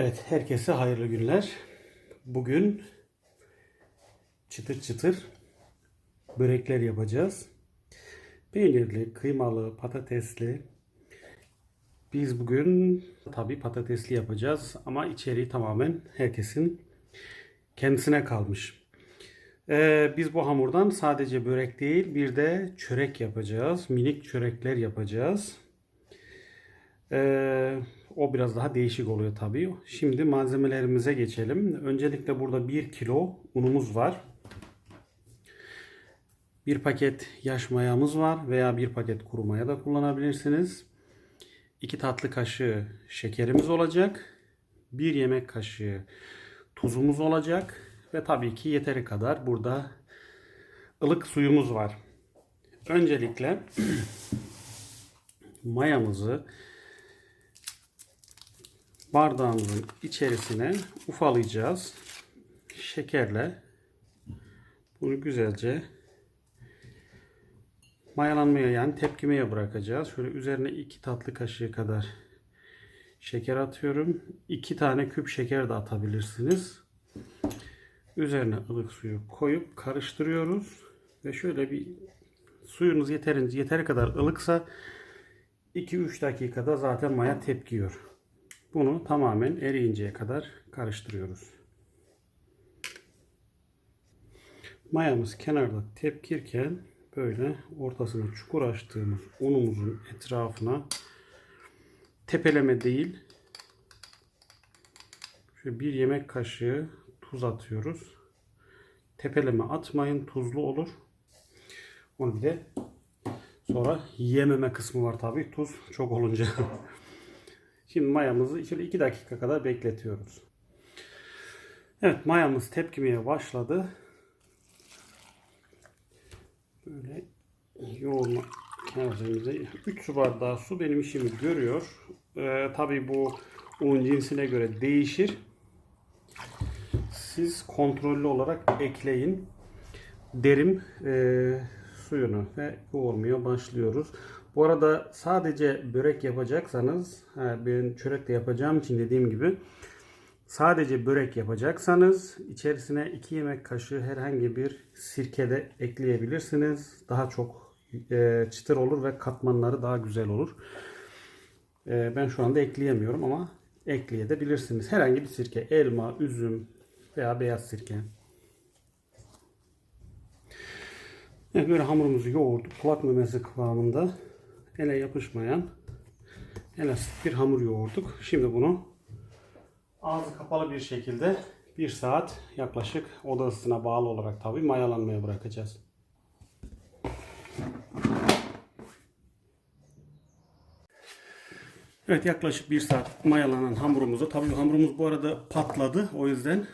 Evet, herkese hayırlı günler. Bugün çıtır çıtır börekler yapacağız. Peynirli, kıymalı, patatesli. Biz bugün tabii patatesli yapacağız ama içeriği tamamen herkesin kendisine kalmış. Ee, biz bu hamurdan sadece börek değil bir de çörek yapacağız. Minik çörekler yapacağız. Ee, o biraz daha değişik oluyor tabii. Şimdi malzemelerimize geçelim. Öncelikle burada 1 kilo unumuz var. Bir paket yaş mayamız var veya bir paket kuru maya da kullanabilirsiniz. 2 tatlı kaşığı şekerimiz olacak. 1 yemek kaşığı tuzumuz olacak. Ve tabii ki yeteri kadar burada ılık suyumuz var. Öncelikle mayamızı bardağımızın içerisine ufalayacağız. Şekerle bunu güzelce mayalanmaya yani tepkimeye bırakacağız. Şöyle üzerine 2 tatlı kaşığı kadar şeker atıyorum. 2 tane küp şeker de atabilirsiniz. Üzerine ılık suyu koyup karıştırıyoruz. Ve şöyle bir suyunuz yeterince yeteri kadar ılıksa 2-3 dakikada zaten maya tepkiyor. Bunu tamamen eriyinceye kadar karıştırıyoruz. Mayamız kenarda tepkirken böyle ortasını çukur açtığımız unumuzun etrafına tepeleme değil şöyle bir yemek kaşığı tuz atıyoruz. Tepeleme atmayın tuzlu olur. Onu bir de sonra yememe kısmı var tabi tuz çok olunca. Şimdi mayamızı şöyle 2 dakika kadar bekletiyoruz. Evet mayamız tepkimeye başladı. Böyle yoğurma kasemize 3 su bardağı su benim işimi görüyor. Ee, Tabi bu un cinsine göre değişir. Siz kontrollü olarak ekleyin. Derim e, suyunu ve yoğurmaya başlıyoruz. Bu arada sadece börek yapacaksanız, ben çörek de yapacağım için dediğim gibi sadece börek yapacaksanız içerisine 2 yemek kaşığı herhangi bir sirke de ekleyebilirsiniz. Daha çok e, çıtır olur ve katmanları daha güzel olur. E, ben şu anda ekleyemiyorum ama ekleyebilirsiniz. Herhangi bir sirke, elma, üzüm veya beyaz sirke. Evet, böyle hamurumuzu yoğurduk. Kulak memesi kıvamında ele yapışmayan elastik bir hamur yoğurduk. Şimdi bunu ağzı kapalı bir şekilde bir saat yaklaşık oda ısısına bağlı olarak tabi mayalanmaya bırakacağız. Evet yaklaşık bir saat mayalanan hamurumuzu tabi hamurumuz bu arada patladı o yüzden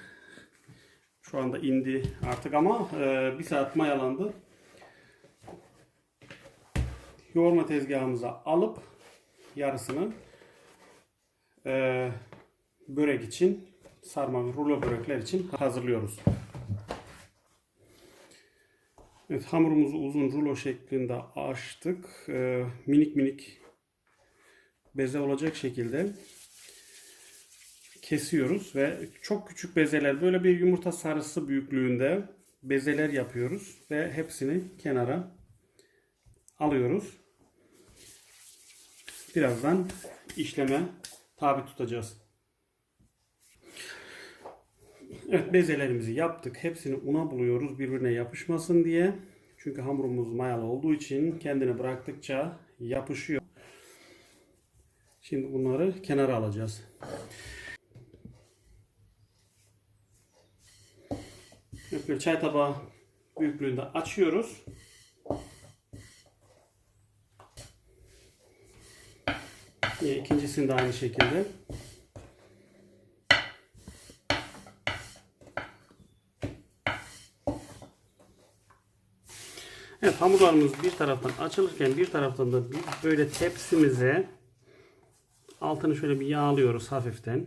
şu anda indi artık ama e, bir saat mayalandı yoğurma tezgahımıza alıp yarısını e, börek için sarma rulo börekler için hazırlıyoruz. Evet hamurumuzu uzun rulo şeklinde açtık. E, minik minik beze olacak şekilde kesiyoruz ve çok küçük bezeler böyle bir yumurta sarısı büyüklüğünde bezeler yapıyoruz ve hepsini kenara alıyoruz birazdan işleme tabi tutacağız. Evet bezelerimizi yaptık. Hepsini una buluyoruz birbirine yapışmasın diye. Çünkü hamurumuz mayalı olduğu için kendini bıraktıkça yapışıyor. Şimdi bunları kenara alacağız. Evet, çay tabağı büyüklüğünde açıyoruz. İkincisini de aynı şekilde. Evet hamurlarımız bir taraftan açılırken bir taraftan da böyle tepsimize altını şöyle bir yağlıyoruz hafiften.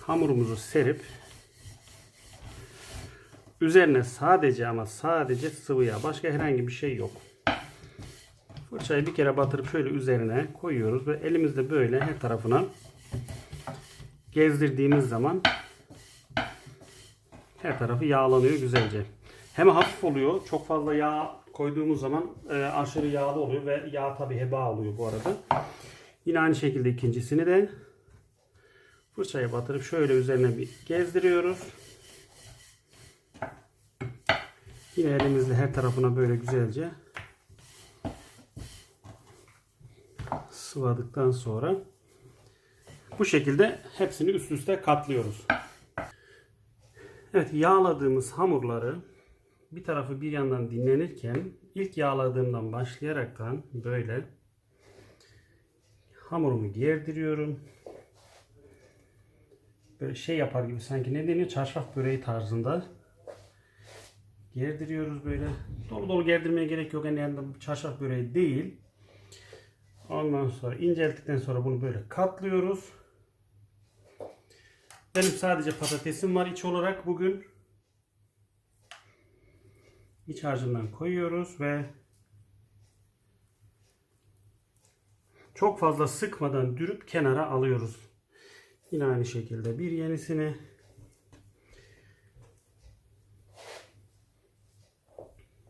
Hamurumuzu serip üzerine sadece ama sadece sıvı yağ başka herhangi bir şey yok. Fırçayı bir kere batırıp şöyle üzerine koyuyoruz ve elimizde böyle her tarafına gezdirdiğimiz zaman her tarafı yağlanıyor güzelce. Hem hafif oluyor. Çok fazla yağ koyduğumuz zaman e, aşırı yağlı oluyor ve yağ tabi heba oluyor bu arada. Yine aynı şekilde ikincisini de fırçaya batırıp şöyle üzerine bir gezdiriyoruz. Yine elimizle her tarafına böyle güzelce sıvadıktan sonra bu şekilde hepsini üst üste katlıyoruz. Evet yağladığımız hamurları bir tarafı bir yandan dinlenirken ilk yağladığımdan başlayaraktan böyle hamurumu gerdiriyorum. Böyle şey yapar gibi sanki ne deniyor? Çarşaf böreği tarzında. Gerdiriyoruz böyle. Dolu dolu gerdirmeye gerek yok. Yani, çarşaf böreği değil. Ondan sonra incelttikten sonra bunu böyle katlıyoruz. Benim sadece patatesim var iç olarak bugün. İç harcından koyuyoruz ve çok fazla sıkmadan dürüp kenara alıyoruz. Yine aynı şekilde bir yenisini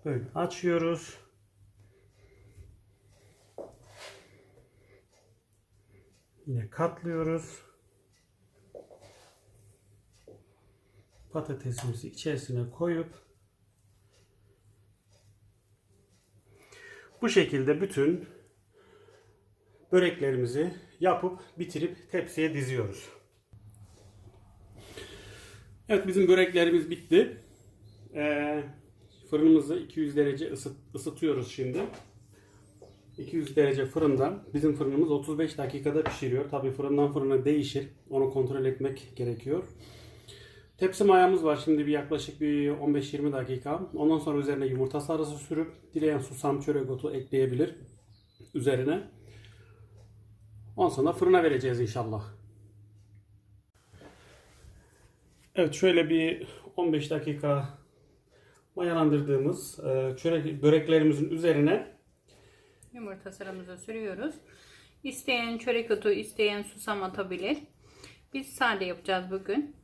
böyle açıyoruz. Yine katlıyoruz. Patatesimizi içerisine koyup bu şekilde bütün böreklerimizi yapıp bitirip tepsiye diziyoruz. Evet bizim böreklerimiz bitti. Ee, fırınımızı 200 derece ısıt, ısıtıyoruz şimdi. 200 derece fırında. Bizim fırınımız 35 dakikada pişiriyor. Tabi fırından fırına değişir. Onu kontrol etmek gerekiyor. Tepsi mayamız var şimdi bir yaklaşık bir 15-20 dakika. Ondan sonra üzerine yumurta sarısı sürüp dileyen susam çörek otu ekleyebilir üzerine. Ondan sonra fırına vereceğiz inşallah. Evet şöyle bir 15 dakika mayalandırdığımız e, çörek böreklerimizin üzerine Yumurta sarımızı sürüyoruz. İsteyen çörek otu, isteyen susam atabilir. Biz sade yapacağız bugün.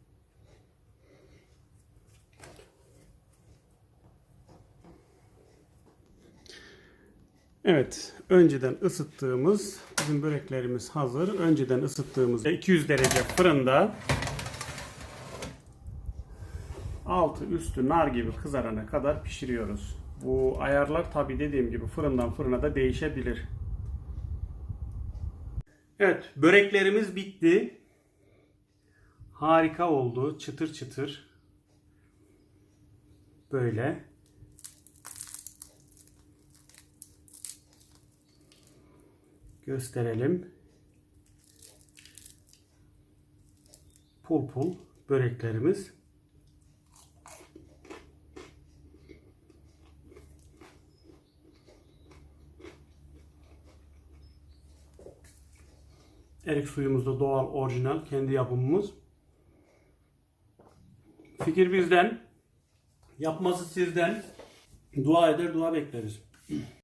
Evet, önceden ısıttığımız bizim böreklerimiz hazır. Önceden ısıttığımız 200 derece fırında altı üstü nar gibi kızarana kadar pişiriyoruz. Bu ayarlar tabi dediğim gibi fırından fırına da değişebilir. Evet, böreklerimiz bitti. Harika oldu. Çıtır çıtır. Böyle. gösterelim. Pul pul böreklerimiz. Erik suyumuz da doğal, orijinal, kendi yapımımız. Fikir bizden, yapması sizden. Dua eder, dua bekleriz.